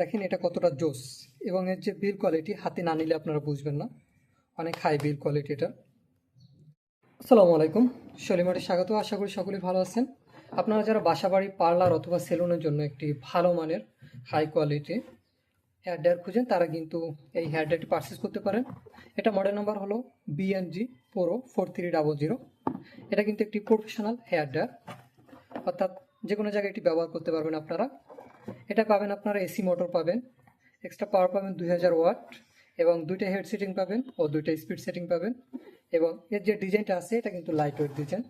দেখেন এটা কতটা জোস। এবং এর যে বিল কোয়ালিটি হাতে না নিলে আপনারা বুঝবেন না। অনেক হাই বিল কোয়ালিটি এটা। আসসালামু আলাইকুম। শলিমারে স্বাগত। আশা করি সকলেই ভালো আছেন। আপনারা যারা বাসাবাড়ি, পার্লার অথবা সেলুনের জন্য একটি ভালো মানের হাই কোয়ালিটি হেয়ার ড্রায়ার খুঁজেন, তারা কিন্তু এই হেয়ার ড্রায়ারটি পারচেস করতে পারেন। এটা মডেল নাম্বার হলো BNG pro four three double zero এটা কিন্তু একটি প্রফেশনাল হেয়ার ড্রায়ার অর্থাৎ যে কোনো জায়গায় এটি ব্যবহার করতে পারবেন আপনারা। এটা পাবেন আপনারা এসি মোটর পাবেন এক্সট্রা পাওয়ার পাবেন দুই হাজার ওয়াট, এবং দুইটা হেড সেটিং পাবেন ও দুইটা স্পিড সেটিং পাবেন, এবং এর যে ডিজাইনটা আছে, এটা কিন্তু লাইট ওয়েট ডিজাইন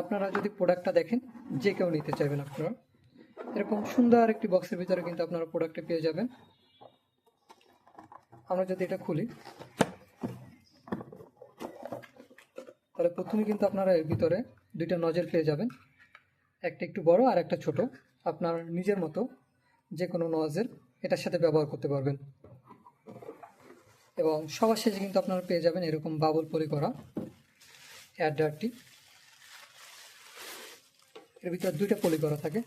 আপনারা যদি প্রোডাক্টটা দেখেন, যে কেউ নিতে চাইবেন আপনারা, এরকম সুন্দর একটি বক্সের ভিতরে কিন্তু আপনারা প্রোডাক্টটা পেয়ে যাবেন। আমরা যদি এটা খুলি, তাহলে প্রথমে কিন্তু আপনারা এর ভিতরে দুইটা নজর পেয়ে যাবেন, একটা একটু বড় আর একটা ছোট। আপনার নিজের মতো যে কোনো নজের এটার সাথে ব্যবহার করতে পারবেন। এবং সবার শেষে কিন্তু আপনারা পেয়ে যাবেন এরকম বাবল পরি করা হেয়ার ড্রায়ারটি এর ভিতরে দুইটা পলি করা থাকে।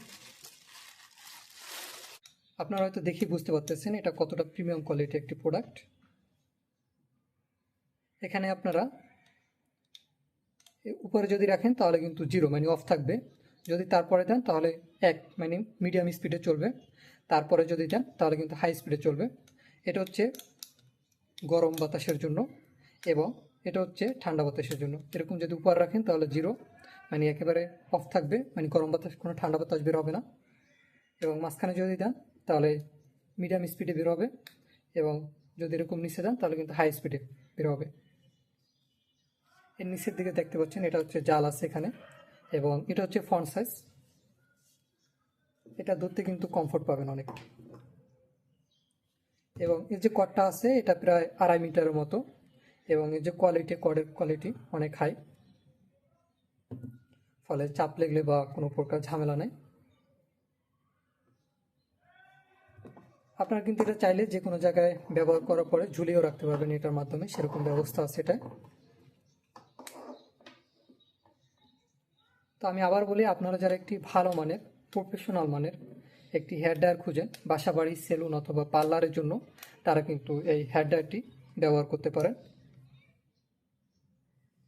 আপনারা হয়তো দেখি বুঝতে পারতেছেন এটা কতটা প্রিমিয়াম কোয়ালিটি একটি প্রোডাক্ট এখানে আপনারা উপরে যদি রাখেন তাহলে কিন্তু জিরো মানে অফ থাকবে। যদি তারপরে দেন, তাহলে এক মানে মিডিয়াম স্পিডে চলবে। তারপরে যদি দেন, তাহলে কিন্তু হাই স্পিডে চলবে। এটা হচ্ছে গরম বাতাসের জন্য এবং এটা হচ্ছে ঠান্ডা বাতাসের জন্য। এরকম যদি উপর রাখেন, তাহলে জিরো মানে একেবারে অফ থাকবে মানে গরম বাতাস, কোনো ঠান্ডা বাতাস বের হবে না। এবং মাঝখানে যদি দেন, তাহলে মিডিয়াম স্পিডে বের হবে এবং যদি এরকম নিচে দেন, তাহলে কিন্তু হাই স্পিডে বের হবে। এর নিচের দিকে দেখতে পাচ্ছেন, এটা হচ্ছে জাল আছে এখানে। এবং এটা হচ্ছে ফন্ট সাইজ এটা ধরতে কিন্তু কমফোর্ট পাবেন অনেক। এবং এর যে কডটা আছে, এটা প্রায় আড়াই মিটারের মতো। এবং এর যে কোয়ালিটি কডের কোয়ালিটি অনেক হাই ফলে চাপ লেগলে বা কোনো প্রকার ঝামেলা নেই। আপনারা কিন্তু এটা চাইলে যে কোনো জায়গায় ব্যবহার করার পরে ঝুলিয়েও রাখতে পারবেন, এটার মাধ্যমে সেরকম ব্যবস্থা আছে এটা তো আমি আবার বলি, আপনারা যারা একটি ভালো মানের প্রফেশনাল মানের একটি হেয়ার ড্রায়ার খুঁজেন বাসা বাড়ি সেলুন অথবা পার্লারের জন্য, তারা কিন্তু এই হেয়ার ড্রায়ারটি ব্যবহার করতে পারেন।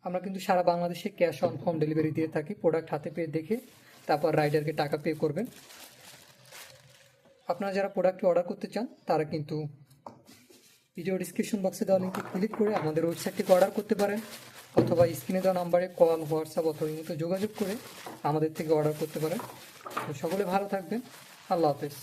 আমরা কিন্তু সারা বাংলাদেশে ক্যাশ অন হোম ডেলিভারি দিয়ে থাকি প্রোডাক্ট হাতে পেয়ে দেখে তারপর রাইডারকে টাকা পে করবেন। আপনারা যারা প্রোডাক্টটি অর্ডার করতে চান, তারা কিন্তু ভিডিও ডিসক্রিপশন বক্সে দেওয়া লিঙ্কে ক্লিক করে আমাদের ওয়েবসাইট থেকে অর্ডার করতে পারেন। অথবা স্ক্রিনে দেওয়া নাম্বারে কল, হোয়াটসঅ্যাপ অথবা ইমোতে যোগাযোগ করে আমাদের থেকে অর্ডার করতে পারেন। সকলে ভালো থাকবেন। আল্লাহ হাফেজ।